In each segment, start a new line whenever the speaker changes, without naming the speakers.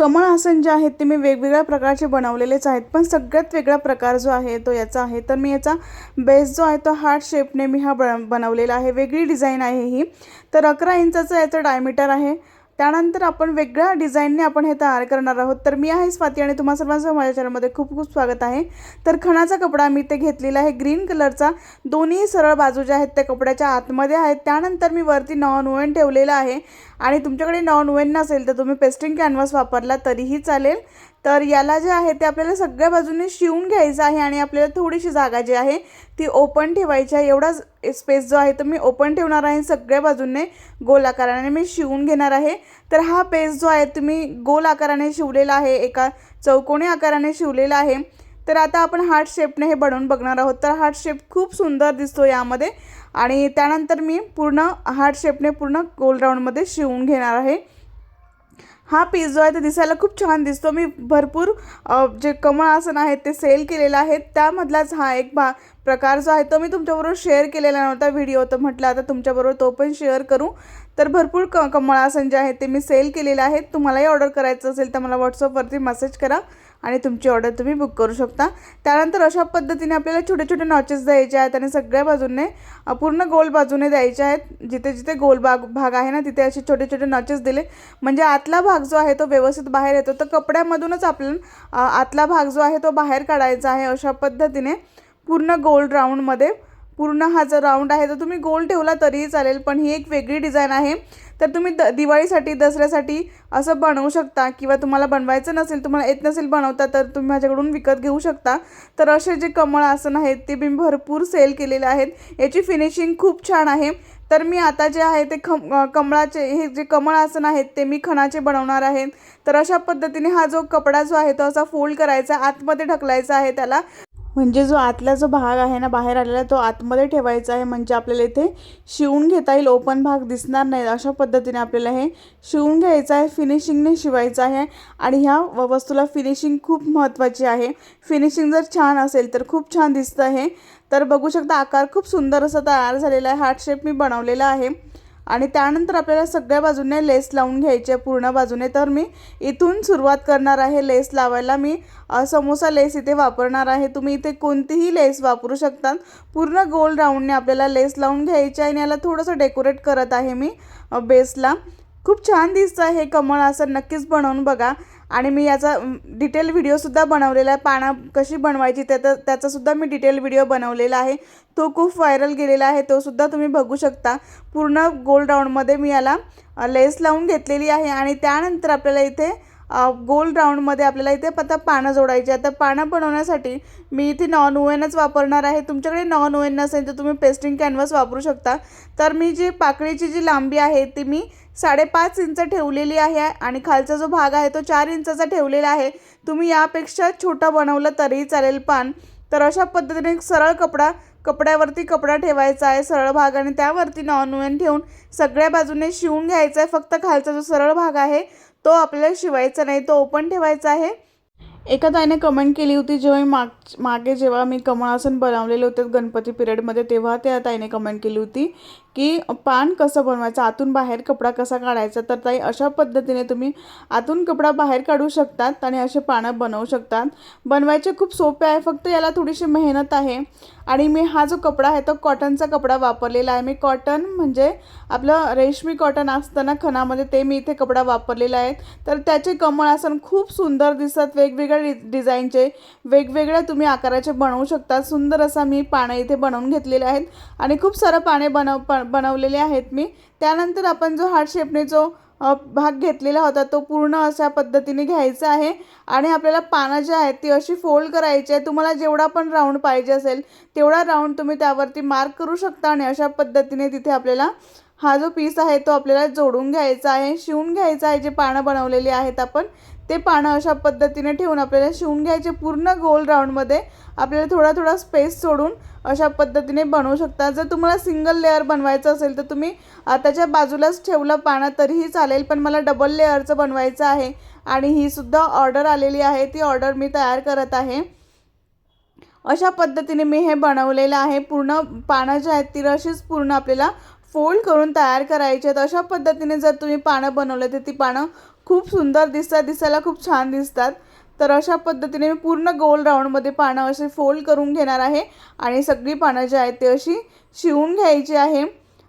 कमळ आसन जे आहेत ते मी वेगवेगळ्या प्रकारचे बनवलेलेच आहेत पण सगळ्यात वेगळा प्रकार जो आहे तो याचा आहे. तर मी याचा बेस जो आहे तो हार्ट शेपने मी हा ब बनवलेला आहे. वेगळी डिझाईन आहे ही. तर अकरा इंचाचं याचं डायमीटर आहे. त्यानंतर आपण वेगळ्या डिझाईनने आपण हे तयार करणार आहोत. तर मी आहे स्वाती आणि तुम्हा सर्वांचं माझ्या चॅनलमध्ये खूप खूप स्वागत आहे. तर खणाचा कपडा मी ते घेतलेला आहे. ग्रीन कलरचा दोन्ही सरळ बाजू ज्या आहेत त्या कपड्याच्या आतमध्ये आहेत. त्यानंतर मी वरती नॉन ओवन ठेवलेला आहे. आणि तुमच्याकडे नॉन वेन नसेल तर तुम्ही पेस्टिंग कॅनव्हास वापरला तरीही चालेल. तर याला जे आहे ते आपल्याला सगळ्या बाजूने शिवून घ्यायचं आहे आणि आपल्याला थोडीशी जागा जी आहे ती ओपन ठेवायची आहे. एवढाच स्पेस जो आहे तो मी ओपन ठेवणार आहे सगळ्या बाजूने गोल आकाराने मी शिवून घेणार आहे. तर हा पेस जो आहे तुम्ही गोल आकाराने शिवलेला आहे एका चौकोनी आकाराने शिवलेला आहे. तर आता आपण हार्ट शेपने हे बनवून बघणार आहोत. तर हार्ट शेप खूप सुंदर दिसतो यामध्ये. आणि त्यानंतर मी पूर्ण हार्ट शेपने पूर्ण गोल राऊंडमध्ये शिवून घेणार आहे. हा पीस जो आहे तो दिसायला खूप छान दिसतो. मी भरपूर जे कमळ आसन आहेत ते सेल केलेलं आहे. त्यामधलाच हा एक भा प्रकार जो आहे तो मी तुमच्याबरोबर शेअर केलेला नव्हता व्हिडिओ तर म्हटलं आता तुमच्याबरोबर तो पण शेअर करू. तर भरपूर क कमळ आसन जे आहे ते मी सेल केलेलं आहे. तुम्हालाही ऑर्डर करायचं असेल तर मला व्हॉट्सअपवरती मेसेज करा. आणि तुमची ऑर्डर तुम्ही बुक करू शकता. त्यानंतर अशा पद्धतीने आपल्याला छोटे छोटे नॉचेस द्यायचे आहेत आणि सगळ्या बाजूने पूर्ण गोल बाजूने द्यायचे आहेत. जिथे जिथे गोल भाग भाग आहे ना तिथे असे छोटे छोटे नॉचेस दिले. म्हणजे आतला भाग जो आहे तो व्यवस्थित बाहेर येतो. तर कपड्यामधूनच आपल्याला आतला भाग जो आहे तो बाहेर काढायचा आहे अशा पद्धतीने पूर्ण गोल राऊंडमध्ये पूर्ण हा जो राऊंड आहे तर तुम्ही गोल ठेवला तरीही चालेल पण ही एक वेगळी डिझाईन आहे. तर तुम्ही द दिवाळीसाठी दसऱ्यासाठी असं बनवू शकता किंवा तुम्हाला बनवायचं नसेल तुम्हाला येत नसेल बनवता तर तुम्ही माझ्याकडून विकत घेऊ शकता. तर असे जे कमळ आसन आहेत ते मी भरपूर सेल केलेले आहेत. याची फिनिशिंग खूप छान आहे. तर मी आता जे आहे ते खम कमळाचे हे जे कमळ आसन आहेत ते मी खणाचे बनवणार आहे. तर अशा पद्धतीने हा जो कपडा जो आहे तो असा फोल्ड करायचा आतमध्ये ढकलायचा आहे त्याला. म्हणजे जो आतला जो भाग आहे ना बाहेर आलेला तो आतमध्ये ठेवायचा आहे. म्हणजे आपल्याला इथे शिवून घेता येईल. ओपन भाग दिसणार नाही. अशा पद्धतीने आपल्याला हे शिवून घ्यायचं आहे. फिनिशिंगने शिवायचं आहे. आणि ह्या व- वस्तूला फिनिशिंग खूप महत्त्वाची आहे. फिनिशिंग जर छान असेल तर खूप छान दिसतं आहे. तर बघू शकता आकार खूप सुंदर असा तयार झालेला आहे. हार्ट शेप मी बनवलेला आहे. आणि त्यानंतर आपल्याला सगळ्या बाजूने लेस लावून घ्यायचे आहे पूर्ण बाजूने. तर मी इथून सुरुवात करणार आहे लेस लावायला. मी समोसा लेस इथे वापरणार आहे. तुम्ही इथे कोणतीही लेस वापरू शकता पूर्ण गोल राऊंडने आपल्याला लेस लावून घ्यायची आहे आणि याला थोडंसं डेकोरेट करत आहे मी बेसला. खूप छान दिसतं हे कमळ असं. नक्कीच बनवून बघा. आणि मी याचा डिटेल व्हिडिओसुद्धा बनवलेला आहे. पानं कशी बनवायची त्याचा त्याचासुद्धा मी डिटेल व्हिडिओ बनवलेला आहे. तो खूप व्हायरल गेलेला आहे. तोसुद्धा तुम्ही बघू शकता. पूर्ण गोल राऊंडमध्ये मी याला लेस लावून घेतलेली आहे. आणि त्यानंतर आपल्याला इथे गोल राऊंडमध्ये आपल्याला इथे आता पानं जोडायची आता पानं बनवण्यासाठी मी इथे नॉन ओएनच वापरणार आहे. तुमच्याकडे नॉन ओएन नसेल तर तुम्ही पेस्टिंग कॅनव्हास वापरू शकता. तर मी जी पाकळीची जी लांबी आहे ती मी साडेपाच इंच ठेवलेली आहे आणि खालचा जो भाग आहे तो चार इंचाचा ठेवलेला आहे. तुम्ही यापेक्षा छोटा बनवलं तरीही चालेल पान तर अशा पद्धतीने सरळ कपडा कपड्यावरती कपडा ठेवायचा आहे सरळ भाग आणि त्यावरती नॉन ओएन ठेवून सगळ्या बाजूने शिवून घ्यायचा आहे. फक्त खालचा जो सरळ भाग आहे तो आपल्याला शिवायचा नाही तो ओपन ठेवायचा आहे. एका ताईने कमेंट केली होती जेव्हा मी माग मागे जेव्हा मी कमळासन बनवलेले होते गणपती पिरियडमध्ये तेव्हा त्या ताईने कमेंट केली होती की पान कसं बनवायचं आतून बाहेर कपडा कसा काढायचा तर ताई अशा पद्धतीने तुम्ही आतून कपडा बाहेर काढू शकतात आणि असे पानं बनवू शकतात. बनवायचे खूप सोपे आहे फक्त याला थोडीशी मेहनत आहे. आणि मी हा जो कपडा आहे तो कॉटनचा कपडा वापरलेला आहे. मी कॉटन म्हणजे आपलं रेशमी कॉटन असतं ना खणामध्ये ते मी इथे कपडा वापरलेला आहे. तर त्याचे कमळ आसन खूप सुंदर दिसतात. वेगवेगळ्या डि डिझाईनचे वेगवेगळ्या तुम्ही आकाराचे बनवू शकता. सुंदर असा मी पानं इथे बनवून घेतलेले आहेत. आणि खूप सारं पाने बनव पा बनवलेले आहेत मी. त्यानंतर आपण जो हार्ट शेपने जो भाग घेतलेला होता तो पूर्ण अशा पद्धतीने घ्यायचा आहे. आणि आपल्याला पानं जी आहेत ती अशी फोल्ड करायची आहे. तुम्हाला जेवढा पण राऊंड पाहिजे असेल तेवढा राऊंड तुम्ही त्यावरती मार्क करू शकता आणि अशा पद्धतीने तिथे आपल्याला हा जो पीस आहे तो आपल्याला जोडून घ्यायचा आहे शिवून घ्यायचा आहे. जे पानं बनवलेली आहेत आपण ते पानं अशा पद्धतीने ठेवून आपल्याला शिवून घ्यायचे. पूर्ण गोल राऊंडमध्ये आपल्याला थोडा थोडा स्पेस सोडून अशा पद्धतीने बनवू शकता. जर तुम्हाला सिंगल लेअर बनवायचं असेल तर तुम्ही आताच्या बाजूलाच ठेवलं पानं तरीही चालेल पण मला डबल लेअरचं बनवायचं आहे आणि ही सुद्धा ऑर्डर आलेली आहे. ती ऑर्डर मी तयार करत आहे. अशा पद्धतीने मी हे बनवलेलं आहे. पूर्ण पानं जी आहेत ती अशीच पूर्ण आपल्याला फोल्ड करून तयार करायची आहेत. अशा पद्धतीने जर तुम्ही पानं बनवलं तर ती पानं खूप सुंदर दिसतात दिसायला खूप छान दिसतात. तर अशा पद्धतीने मी पूर्ण गोल राऊंडमध्ये पानं असे फोल्ड करून घेणार आहे. आणि सगळी पानं जी आहेत ते अशी शिवून घ्यायची आहे.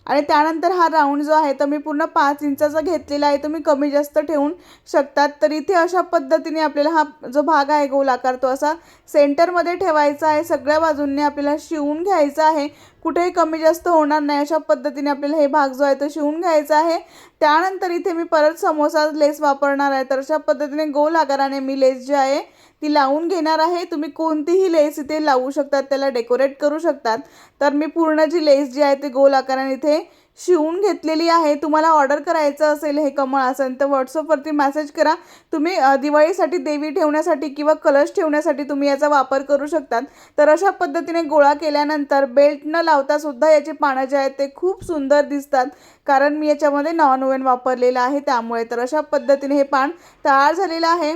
आणि त्यानंतर हा राऊंड जो आहे तर मी पूर्ण पाच इंचाचा घेतलेला आहे तुम्ही कमी जास्त ठेवून शकतात. तर इथे अशा पद्धतीने आपल्याला हा जो भाग आहे गोल आकार तो असा सेंटरमध्ये ठेवायचा आहे. सगळ्या बाजूंनी आपल्याला शिवून घ्यायचा आहे. कुठेही कमी जास्त होणार नाही अशा पद्धतीने आपल्याला हे भाग जो आहे तो शिवून घ्यायचा आहे. त्यानंतर इथे मी परत समोसा लेस वापरणार आहे. तर अशा पद्धतीने गोल आकाराने मी लेस जे आहे ती लावून घेणार आहे. तुम्ही कोणतीही लेस इथे लावू शकतात त्याला डेकोरेट करू शकतात. तर मी पूर्ण जी लेस जी आहे ती गोल आकाराने इथे शिवून घेतलेली आहे. तुम्हाला ऑर्डर करायचं असेल हे कमळ असेल तर व्हॉट्सअपवरती मेसेज करा. तुम्ही दिवाळीसाठी देवी ठेवण्यासाठी किंवा कलश ठेवण्यासाठी तुम्ही याचा वापर करू शकतात. तर अशा पद्धतीने गोळा केल्यानंतर बेल्ट न लावता सुद्धा याची पानं जे आहेत ते खूप सुंदर दिसतात. कारण मी याच्यामध्ये नॉन ओव्हन वापरलेलं आहे त्यामुळे तर अशा पद्धतीने हे पान तयार झालेलं आहे.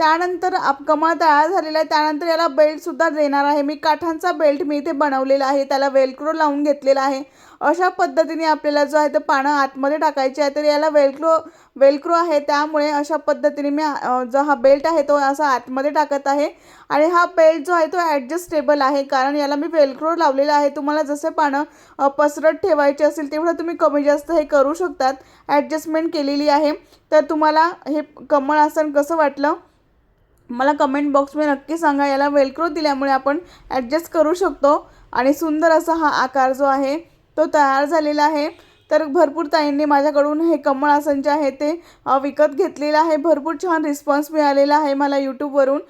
त्यानंतर आप कमळ तयार झालेला आहे. त्यानंतर याला बेल्टसुद्धा देणार आहे. मी काठांचा बेल्ट मी इथे बनवलेला आहे. त्याला वेलक्रो लावून घेतलेला आहे. अशा पद्धतीने आपल्याला जो आहे ते पानं आतमध्ये टाकायचे आहे. तर याला वेलक्रो वेलक्रो आहे. त्यामुळे अशा पद्धतीने मी जो हा बेल्ट आहे तो असा आतमध्ये टाकत आहे. आणि हा बेल्ट जो आहे तो ॲडजस्टेबल आहे. कारण याला मी वेलक्रो लावलेला आहे. तुम्हाला जसे पानं पसरत ठेवायचे असेल तेवढं तुम्ही कमी जास्त हे करू शकतात. ॲडजस्टमेंट केलेली आहे. तर तुम्हाला हे कमळ आसन कसं वाटलं? मला कमेंट बॉक्समध्ये नक्की सांगा. याला वेलक्रो दिल्यामुळे आपण ॲडजस्ट करू शकतो. आणि सुंदर असा हा आकार जो आहे तो तयार झालेला आहे. तर भरपूर ताईंनी माझ्याकडून हे कमळ आसन जे आहे ते विकत घेतलेलं आहे. भरपूर छान रिस्पॉन्स मिळालेला आहे मला यूट्यूबवरून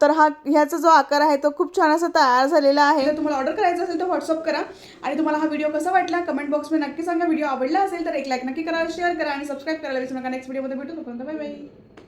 तर हा ह्याचा जो आकार आहे तो खूप छान असा तयार झालेला आहे.
जर तुम्हाला ऑर्डर करायचं असेल तर व्हॉट्सअप करा. आणि तुम्हाला हा व्हिडिओ कसा वाटला कमेंट बॉक्समध्ये नक्की सांगा. व्हिडिओ आवडला असेल तर एक लाईक नक्की करा शेअर करा आणि सबस्क्राईब करायला विसरू नका. नेक्स्ट व्हिडिओमध्ये भेटू. तोपर्यंत बाय बाय